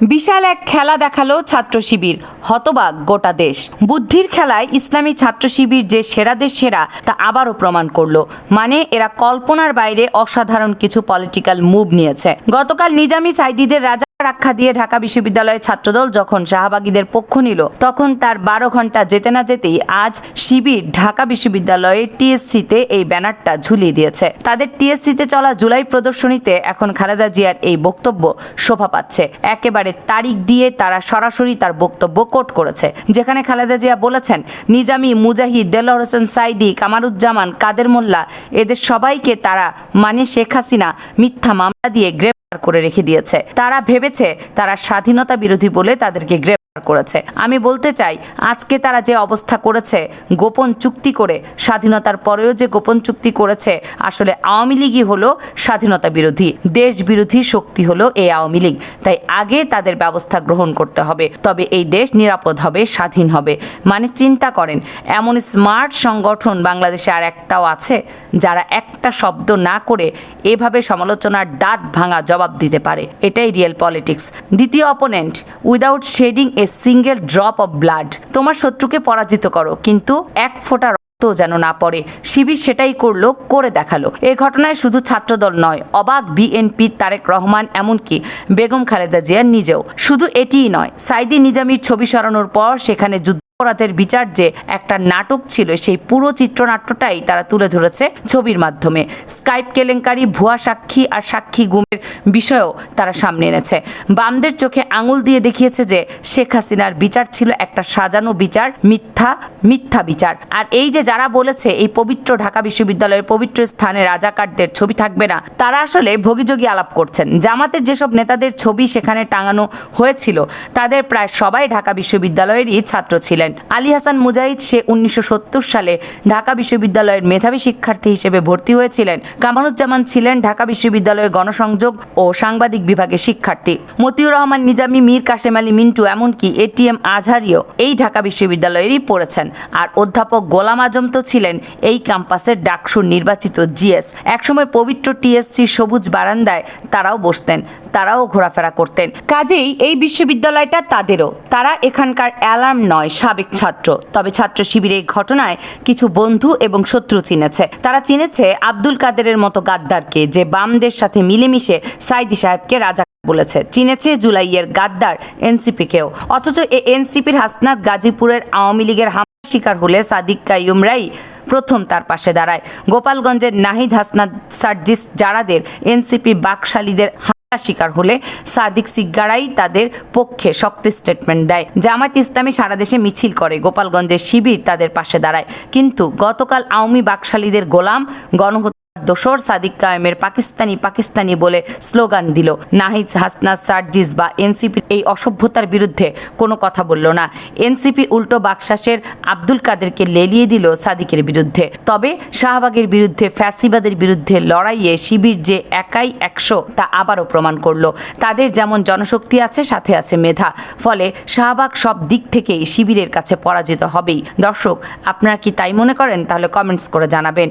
বিশাল এক খেলা দেখাল ছাত্র শিবির, হতবাক গোটা দেশ। বুদ্ধির খেলায় ইসলামী ছাত্র শিবির যে সেরাদের সেরা, তা আবারও প্রমাণ করল। মানে এরা কল্পনার বাইরে অসাধারণ কিছু পলিটিক্যাল মুভ নিয়েছে। গতকাল নিজামী সাইদিদের রাজা আখ্যা দিয়ে ঢাকা বিশ্ববিদ্যালয়ের ছাত্রদল যখন শাহবাগীদের পক্ষ নিল, তখন তার বারো ঘণ্টা যেতে না যেতেই আজ শিবির ঢাকা বিশ্ববিদ্যালয়ের টিএসসিতে এই ব্যানারটা ঝুলিয়ে দিয়েছে। তাদের টিএসসিতে চলা জুলাই প্রদর্শনীতে এখন খালেদা জিয়ার এই বক্তব্য শোভা পাচ্ছে। একেবারে তারিখ দিয়ে তারা সরাসরি তার বক্তব্য কোট করেছে। যেখানে খালেদা জিয়া বলেছেন, নিজামি মুজাহিদ, দেলোয়ার হোসেন সাইদি, কামারুজ্জামান, কাদের মোল্লা, এদের সবাইকে তারা মানে শেখ হাসিনা মিথ্যা মামলা দিয়ে গ্রেপ্তার করে রেখে দিয়েছে। তারা ভেবেছে তারা স্বাধীনতা বিরোধী বলে তাদেরকে করেছে। আমি বলতে চাই, আজকে তারা যে অবস্থা করেছে, গোপন চুক্তি করে, স্বাধীনতার পরেও যে গোপন চুক্তি করেছে, আসলে আওয়ামী লীগই হলো স্বাধীনতা বিরোধী, দেশ বিরোধী শক্তি হলো এই আওয়ামী লীগ। তাই আগে তাদের ব্যবস্থা গ্রহণ করতে হবে, তবে এই দেশ নিরাপদ হবে, স্বাধীন হবে। মানে চিন্তা করেন, এমন স্মার্ট সংগঠন বাংলাদেশে আর একটাও আছে, যারা একটা শব্দ না করে এভাবে সমালোচনার দাঁত ভাঙা জবাব দিতে পারে। এটাই রিয়েল পলিটিক্স। দ্বিতীয় opponent, without shedding a single drop of blood তোমার শত্রুকে পরাজিত করো, কিন্তু এক ফোঁটা তো যেন না পড়ে। শিবির সেটাই করল, করে দেখাল। এ ঘটনায় শুধু ছাত্রদল নয়, অবাক বিএনপি তারেক রহমান এমনকি বেগম খালেদা জিয়া নিজেও। শুধু এটিই নয়, সাইদি নিজামির ছবি সরানোর পর সেখানে যুদ্ধ অপরাধের বিচার যে একটা নাটক ছিল, সেই পুরো চিত্রনাট্যটাই তারা তুলে ধরেছে ছবির মাধ্যমে। স্কাইপ কেলেঙ্কারি, ভুয়া সাক্ষী আর সাক্ষী গুমের বিষয়েও তারা সামনে এনেছে। বামদের চোখে আঙুল দিয়ে দেখিয়েছে যে শেখ হাসিনার বিচার ছিল একটা সাজানো বিচার, মিথ্যা মিথ্যা বিচার। আর এই যে যারা বলেছে, এই পবিত্র ঢাকা বিশ্ববিদ্যালয়ের পবিত্র স্থানে রাজাকারদের ছবি থাকবে না, তারা আসলে ভোগীযোগী আলাপ করছেন। জামাতের যেসব নেতাদের ছবি সেখানে টাঙানো হয়েছিল, তাদের প্রায় সবাই ঢাকা বিশ্ববিদ্যালয়েরই ছাত্র ছিলেন। আলী হাসান মুজাহিদ, সে উনিশশো সত্তর সালে ঢাকা বিশ্ববিদ্যালয়ের মেধাবী শিক্ষার্থী হিসেবে ভর্তি হয়েছিলেন। কামারুজ্জামান ছিলেন ঢাকা বিশ্ববিদ্যালয়ের গণসংযোগ ও সাংবাদিক বিভাগের শিক্ষার্থী। মতিউর রহমান নিজামী, মীর কাশেম আলী মিন্টু এমনকি এটিএম আজহারিও এই ঢাকা বিশ্ববিদ্যালয়েরই পড়েছেন। আর অধ্যাপক গোলাম আজম তো ছিলেন এই ক্যাম্পাসের ডাকসুর নির্বাচিত জিএস। একসময় পবিত্র টিএসসি সবুজ বারান্দায় তারাও বসতেন, তারাও ঘোরাফেরা করতেন। কাজেই এই বিশ্ববিদ্যালয়টা তাদেরও। তারা এখানকার অ্যালার্ম নয়, সাবেক ছাত্র। তবে ছাত্র শিবিরের ঘটনায় কিছু বন্ধু এবং শত্রু চিনেছে। তারা চিনেছে আব্দুল কাদেরের মতো গাদ্দারকে, যে বামদের সাথে মিলেমিশে সাইদি সাহেবকে রাজা বলেছে। চিনেছে জুলাইয়ের গাদ্দার এনসিপিকেও। অথচ এ এনসিপির হাসনাত গাজীপুরের আওয়ামী লীগের হামলার শিকার হলে সাদিক কাইয়ুমরাই প্রথম তার পাশে দাঁড়ায়। গোপালগঞ্জের নাহিদ হাসনাত সার্জিস জারাদের এনসিপি বাকশালীদের শিকার হলে সাদিক সিগ্গারাই তাদের পক্ষে শক্ত স্টেটমেন্ট দেয়। জামায়াত ইসলামী সারা দেশে মিছিল করে, গোপালগঞ্জের শিবির তাদের পাশে দাঁড়ায়। কিন্তু গতকাল আওয়ামী বাকশালীদের গোলাম গণহত্যা দোসর সাদিক কায়েমের পাকিস্তানি পাকিস্তানি বলে স্লোগান দিল। নাহিদ হাসনা সার্জিস বা এনসিপি এই অসভ্যতার বিরুদ্ধে কোনো কথা বলল না। এনসিপি উল্টো বাকশাসের আব্দুল কাদেরকে লেলিয়ে দিল সাদিকের বিরুদ্ধে। তবে শাহবাগের বিরুদ্ধে ফ্যাসিবাদের বিরুদ্ধে লড়াইয়ে শিবির যে একাই একশো, তা আবারও প্রমাণ করল। তাদের যেমন জনশক্তি আছে, সাথে আছে মেধা। ফলে শাহবাগ সব দিক থেকেই শিবিরের কাছে পরাজিত হবেই। দর্শক, আপনারা কি তাই মনে করেন? তাহলে কমেন্টস করে জানাবেন।